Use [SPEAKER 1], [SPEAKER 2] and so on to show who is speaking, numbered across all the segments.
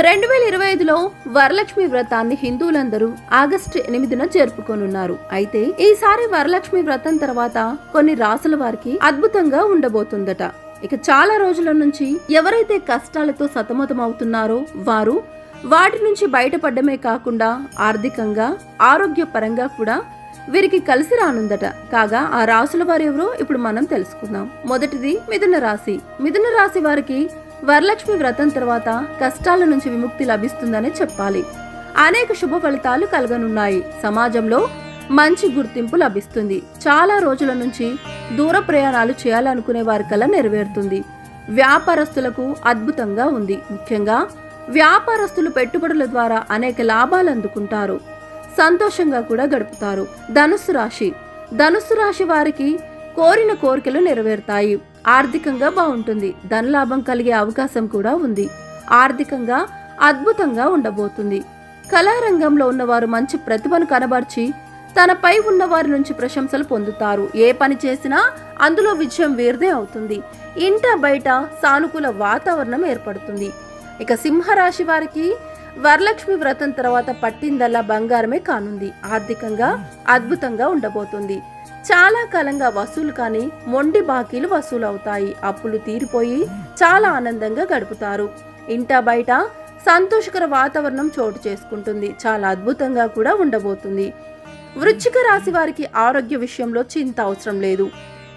[SPEAKER 1] రెండు వేల ఇరవై ఐదులో వరలక్ష్మి వ్రతాన్ని హిందువులందరూ ఆగస్టు ఎనిమిదిన జరుపుకోనున్నారు. అయితే ఈసారి వరలక్ష్మి వ్రతం తర్వాత కొన్ని రాసుల వారికి అద్భుతంగా ఉండబోతుందట. ఇక చాలా రోజుల నుంచి ఎవరైతే కష్టాలతో సతమతమవుతున్నారో వారు వాటి నుంచి బయటపడమే కాకుండా ఆర్థికంగా ఆరోగ్యపరంగా కూడా వీరికి కలిసి రానుందట. కాగా ఆ రాసుల వారు ఎవరో ఇప్పుడు మనం తెలుసుకుందాం. మొదటిది మిథున రాశి మిథున రాశి వారికి వరలక్ష్మి వ్రతం తర్వాత కష్టాల నుంచి విముక్తి లభిస్తుందనే చెప్పాలి. అనేక శుభ ఫలితాలు కలగనున్నాయి. సమాజంలో మంచి గుర్తింపు లభిస్తుంది. చాలా రోజుల నుంచి దూర ప్రయాణాలు చేయాలనుకునే వారి కల నెరవేరుతుంది. వ్యాపారస్తులకు అద్భుతంగా ఉంది. ముఖ్యంగా వ్యాపారస్తులు పెట్టుబడుల ద్వారా అనేక లాభాలు అందుకుంటారు. సంతోషంగా కూడా గడుపుతారు. ధనుస్సు రాశి. ధనుస్సు రాశి వారికి కోరిన కోరికలు నెరవేరుతాయి. ఆర్థికంగా బాగుంటుంది. ధనలాభం కలిగే అవకాశం కూడా ఉంది. ఆర్థికంగా అద్భుతంగా ఉండబోతుంది. కళారంగంలో ఉన్నవారు మంచి ప్రతిభను కనబర్చి తనపై ఉన్న వారి నుంచి ప్రశంసలు పొందుతారు. ఏ పని చేసినా అందులో విజయం వీరిదే అవుతుంది. ఇంట బయట సానుకూల వాతావరణం ఏర్పడుతుంది. ఇక సింహరాశి వారికి వరలక్ష్మి వ్రతం తర్వాత పట్టిందల్లా బంగారమే కానుంది. ఆర్థికంగా అద్భుతంగా ఉండబోతుంది. చాలా కాలంగా వసూలు కానీ మొండి బాకీలు వసూలు అవుతాయి అప్పులు తీరిపోయి చాలా ఆనందంగా గడుపుతారు. ఇంట బయట సంతోషకర వాతావరణం చోటు చేసుకుంటుంది. చాలా అద్భుతంగా కూడా ఉండబోతుంది. వృచ్చిక రాశి వారికి ఆరోగ్య విషయంలో చింత అవసరం లేదు.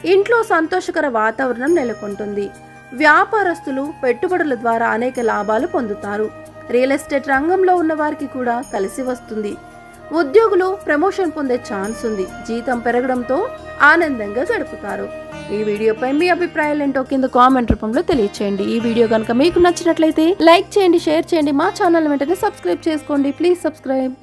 [SPEAKER 1] ఇంట్లో సంతోషకర వాతావరణం నెలకొంటుంది. వ్యాపారస్తులు పెట్టుబడుల ద్వారా అనేక లాభాలు పొందుతారు. రియల్ ఎస్టేట్ రంగంలో ఉన్న వారికి కూడా కలిసి వస్తుంది. ఉద్యోగులు ప్రమోషన్ పొందే ఛాన్స్ ఉంది. జీతం పెరగడంతో ఆనందంగా గడుపుతారు. ఈ వీడియోపై మీ అభిప్రాయాలు ఏంటో కింద కామెంట్ రూపంలో తెలియచేయండి. ఈ వీడియో కనుక మీకు నచ్చినట్లయితే లైక్ చేయండి షేర్ చేయండి. మా ఛానల్ వెంటనే సబ్స్క్రైబ్ చేసుకోండి. Please subscribe.